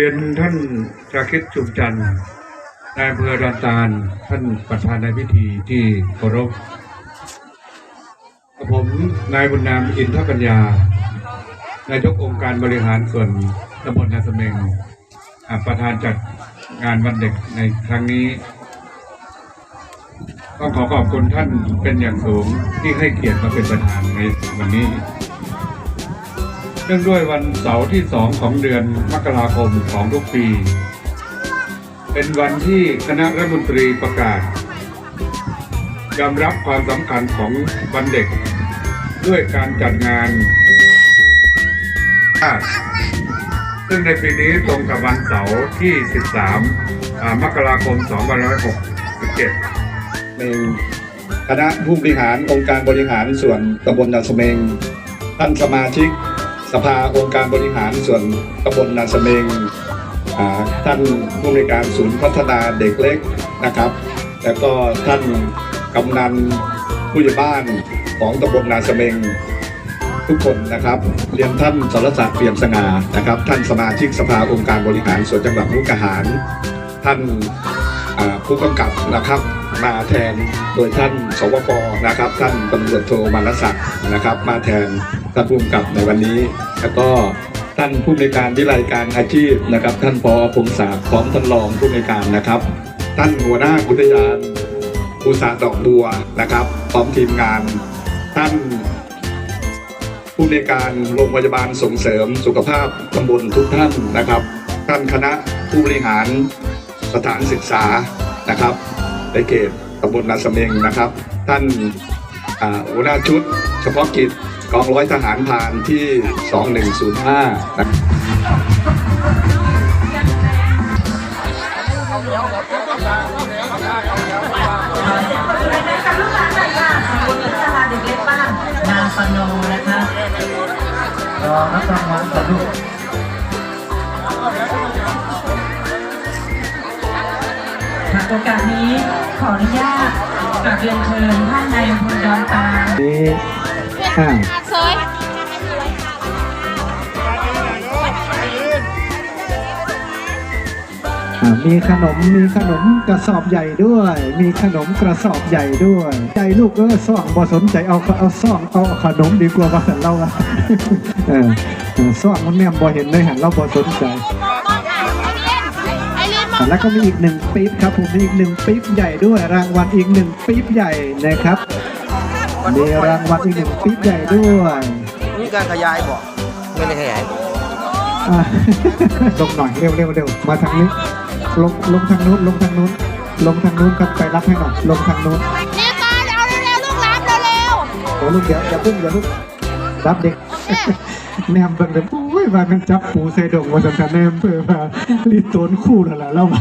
เรียนท่านชาคิดชุมจันทร์นายอำเภอดอนตาลท่านประธานในพิธีที่เคารพกับผมนายบุญนามอินทปัญญานายกองค์การบริหารส่วนตำบลนาสเมงอ่าประธานจัดงานวันเด็กในครั้งนี้ต้องขอขอบคุณท่านเป็นอย่างสูงที่ให้เกียรติมาเป็นประธานในวันนี้ เนื่องด้วยวันเสาร์ที่สองของเดือนมกราคมของทุกปี เป็นวันที่คณะรัฐมนตรีประกาศ ยอมรับความสำคัญของวันเด็ก ด้วยการจัดงานซึ่งในปีนี้ตรงกับวันเสาร์ที่ 13อ่ามกราคม 2567ในคณะผู้บริหารองค์การบริหารส่วนตำบลนาสเมงท่านสมาชิก สภาองค์การบริหารส่วนตำบลนาสเมงท่านผู้บริการศูนย์พัฒนาเด็กเล็กนะครับ แล้วก็ท่านกำนันผู้ใหญ่บ้านของตำบลนาสเมงทุกคนนะครับเรียนท่านสรศักดิ์เปี่ยมสง่านะครับ ท่านสมาชิกสภาองค์การบริหารส่วนจังหวัดมุกดาหาร ท่านผู้กำกับนะครับมาแทนโดยท่านสวปนะครับ ท่านตำรวจโทมานศักดิ์นะครับ มาแทน ท่านผู้กำกับในวันนี้ แล้วก็ท่านผู้ในการวิไลการอาชีพนะครับ ท่านพอพงศาพร้อมท่านรองผู้ในการนะครับ ท่านหัวหน้าอุทยานอุตสาหดอกบัวนะครับ พร้อมทีมงาน ท่านผู้ในการโรงพยาบาลส่งเสริมสุขภาพตำบลทุกท่านนะครับ ท่านคณะผู้บริหารสถานศึกษานะครับในเขตตำบลนาสเมงนะครับ ท่านหัวหน้าชุด เฉพาะกิจ กองร้อยทหารพานที่ 2105นะครับกับลูกหลานหน่ค่ะคุณพัฒนาด็กเล็กบ้านนางปนนะคะรอรับรางวัลกับลูกโอกาสนี้ขออนุญาตกราบเรียนเชิญท่านนายอำเภอดอนตา ลนี้อ่าเซยอ่ามีขนมมีขนมกระสอบใหญ่ด้วย มีขนมกระสอบใหญ่ด้วย ใจลูกเออซ่องบ่สนใจเอาเอาซ่องเอาขนมดีกว่าว่าเราอะเออเออซ่องมันแม่มบ่เห็นเลยหันเราบ่สนใจไอรีนมออ่าแล้วก็มีอีกหนึ่งปี๊บครับผมมีอีกหนึ่งปี๊บใหญ่ด้วยรางวัลอีกหนึ่งปี๊บใหญ่นะครับ มีรางวัลอีกหนึ่งปี๊บใหญ่ด้วยมีการขยายบอกไม่ได้ขยายบอกอ่าลงหน่อยเร็วเร็วเร็วมาทางนี้ลงลงทางนู้นลงทางนู้นลงทางนู้นครับไปรับให้หน่อยลงทางนู้นเนี่ยตาเอาเร็วๆลูกรับเร็วโอ้ลูกเดี๋ยวอย่าพึ่งอย่าพึ่งรับเด็กแนมเบิ่งเลยโอ้ยว่ามันจับปูใส่ดงมาสันทานแนมเพื่อว่ารีดโตนคู่นั่นแหละเรามา